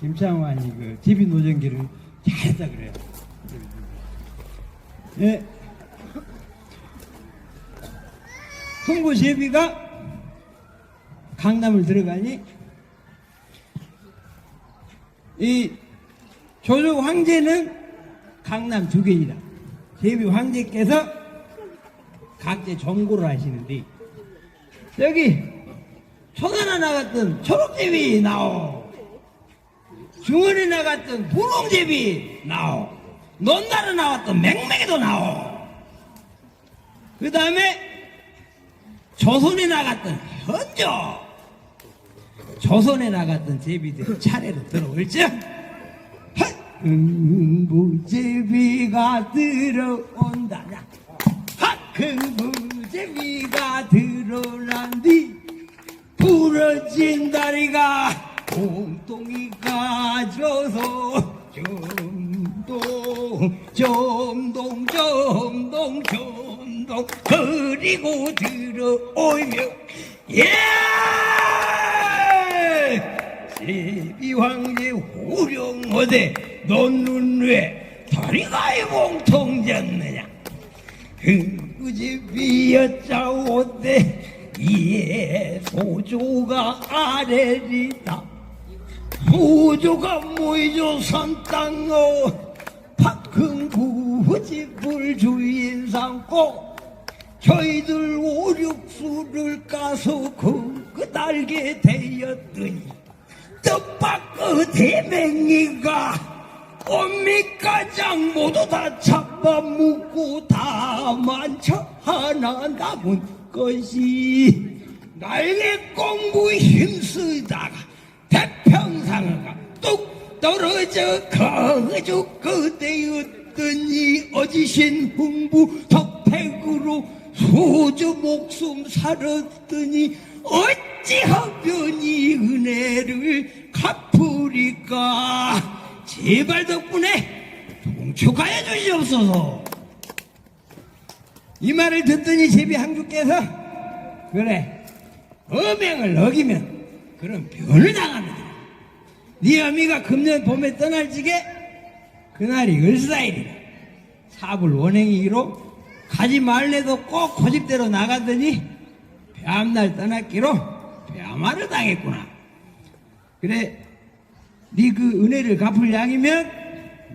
김창환이 그 제비 노정기를 잘했다 그래요. 예. 흥부 제비가 강남을 들어가니 이 조조 황제는 강남 주견이다. 제비 황제께서 각제 정고를 하시는데 여기 초단에 나갔던 초록제비 나오 중원에 나갔던 분홍제비 나오. 논다에 나왔던 맹맹이도 나오. 그 다음에 조선에 나갔던 현조. 조선에 나갔던 제비들이 차례로 들어올죠 흥부제비가 들어온다냐? 흥부제비가 들어난 뒤 부러진 다리가 똥똥이 가 져서 점동 점동 점동 점동 그리고 들어오며 예! 제비황제 호령어대 넌왜 다리가 몽통졌느냐 흥구제비였자오대 이에 소조가 아래리다 소조가 모이죠 산땅어 박흥구집을 주인 삼고 저희들 오륙수를 까서 그, 그 날게 되었더니 뜻밖의 대맹이가 엄미가장 모두 다 잡아먹고 다만 저 하나 남은 것이 날개 공부 힘쓰다가 태평상어가 뚝 떨어져 거저 그대였더니 어지신 흥부 덕택으로 소주 목숨 살았더니 어찌하면 이 은혜를 갚으리까? 제발 덕분에 동초가해 주시옵소서. 이 말을 듣더니 제비 항주께서 그래 어명을 어기면 그런 변을 당합니다 네 어미가 금년 봄에 떠날 지게 그날이 을사일이라 사불 원행이기로 가지 말래도 꼭 고집대로 나가더니 뱀날 떠났기로 뱀화를 당했구나. 그래 네 그 은혜를 갚을 양이면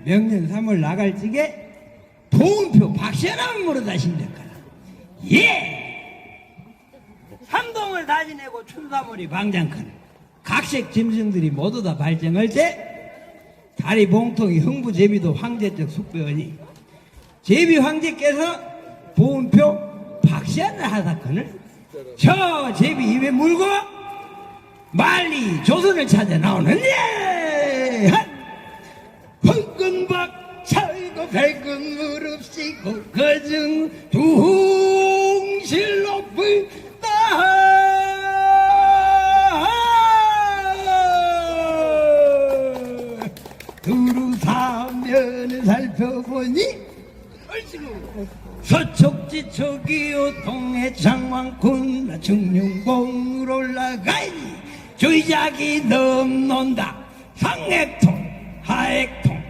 명년 3월 나갈 적에 도움표 박시하나만 물어다 신댔거라. 예 삼동을 다 지내고 춘사물이 방장커는 각색 짐승들이 모두 다 발정할 때 다리 봉통이 흥부 제비도 황제적 숙배하니 제비 황제께서 보험표 박시하는 하사건을 저 제비 입에 물고 말리 조선을 찾아 나오는데 흥금박 찰고 백금 무릅쓰고 거증 둥실 중룡봉으로 올라가니 주작이 넘논다. 상액통 하액통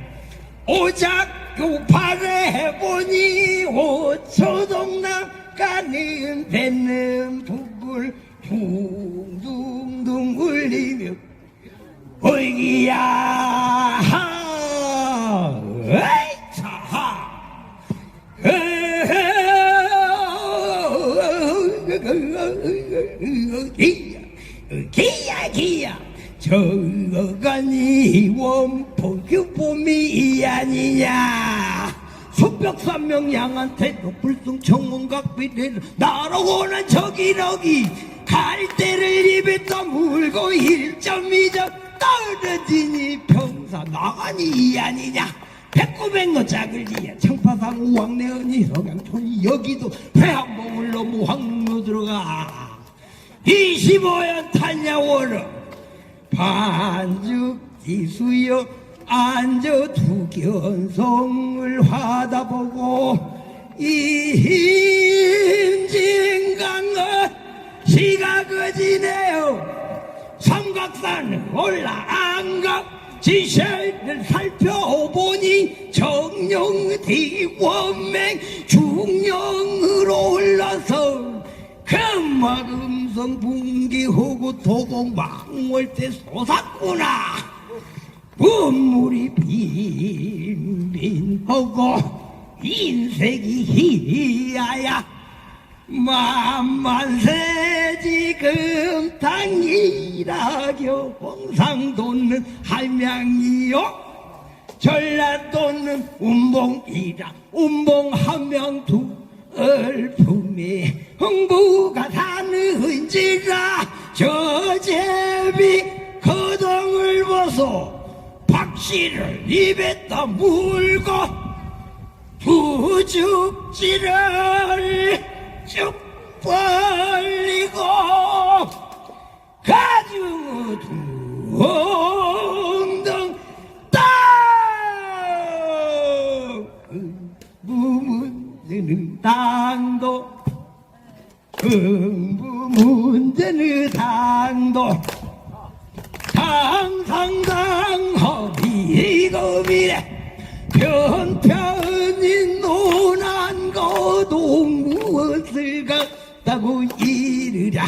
오작교 발에 해보니 오초동 나가는 뱉는 북을 둥둥둥 울리며 어이기야. 에이 기야 기야. 저거가니 원포 규범이 아니냐. 수백삼명 양한테 불승 청문각 비례를 날아오는 저기러기 갈대를 입에 떠물고 1.2점 떨어지니 평사 나가니 아니냐. 백구백노 짝을지야 청파상 우왕내언이 서강촌이 여기도 회항봉을 넘어 황로 들어가 25연 탄야워러 반죽 지수여 앉아 두견성을 하다 보고 이힘진강은 시가 거지네요 삼각산 올라 안각 지세를 살펴보니 정령대 원맹 중령으로 올라서 금마 금성 붕괴하고 도공 망월대 솟았구나. 문물이 빈빈하고 인색이 희야야. 만만세 지금 당이라교 홍상도는 할명이요. 전라도는 운봉이라 운봉 한 명 두 얼품에 흥부가 사는지라 저 제비 거동을 보소 박씨를 입에다 물고 부죽지를 쭉 벌리고 가지고 둥둥 땅 무문제는 당도. 흥부 문제는 당도. 당상당 허비거비래. 편편히 논한 거동 무엇을 갖다고 이르랴.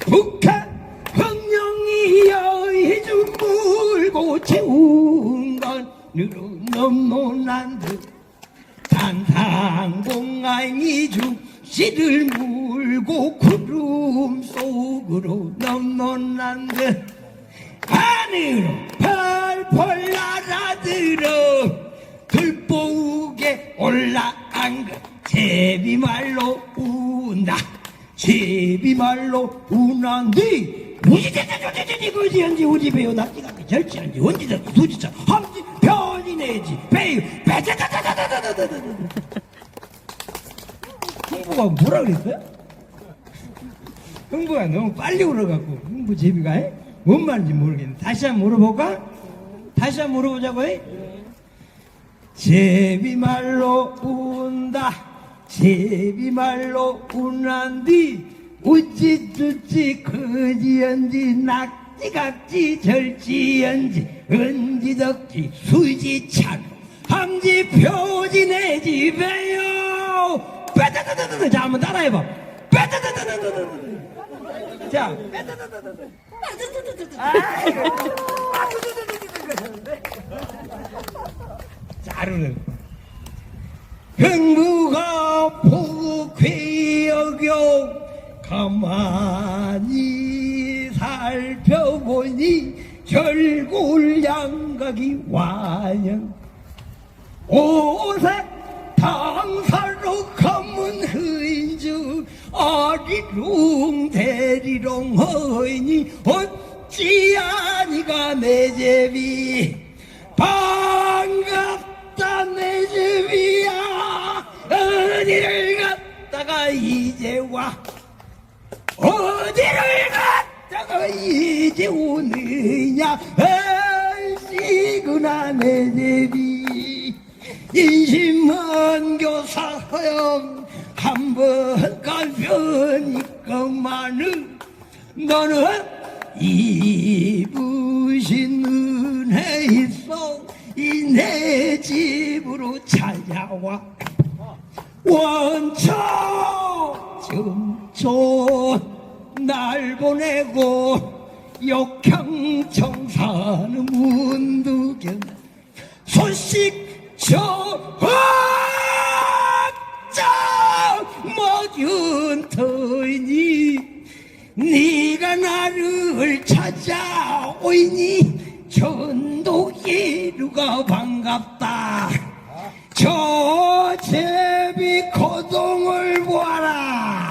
북한 흥령이 여의주 물고 채운 건으로 넘논한 듯 단상공안이 죽씨를 물고 구름 속으로 듯 하늘로 펄펄 날아들어 들보우게 올라간 것. 제비말로 운다. 제비말로 운한디 우지대대대대대 그지한지 우지배요 낙지가 절지한지 원지대 수지자 함지 배유 배자자자자자자자자자 흥부가 뭐라 그랬어요? 흥부가 너무 빨리 울어갖고 흥부 제비가 에? 뭔 말인지 모르겠네 다시 한번 물어볼까? 다시 한번 물어보자고 해? 제비 말로 운다 제비 말로 운한디 우찌쭈찌 거지연지 낙 지각지 절지연지 은지덕지 수지찬. 함지 표지 내 집에요. 빼다다다다다 자 한번 따라해봐. 빼다다다다다다 자. 빼다다다다다 자르는 흥부가 복회여겨 가만히 살펴보니 결골 양각이 완연. 오색 당사로 가문 흐인주 아리롱 대리롱 허이니 어찌하니가 내 제비? 반갑다 내 제비야. 어디를 갔다가 이제 와? 어디를 갔다가 이제 오느냐? 얼씨구나 내 제비. 인심만 교사형 한번 갈변이건만은 너는 이부신 은혜 있어 이 내 집으로 찾아와. 원초 점초 날 보내고 역형청 사는 문두견 소식 저자 먹은 터이니 네가 나를 찾아오이니 전도기루가 반갑다. 저 제비 거동을 보아라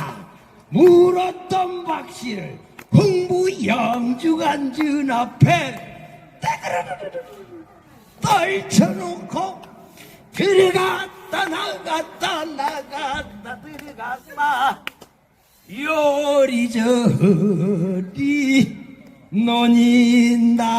물었던 박씨를 흥부 영주간준 앞에 떨쳐놓고 들어갔다 나갔다 나갔다 들어갔다. 요리저리 논인다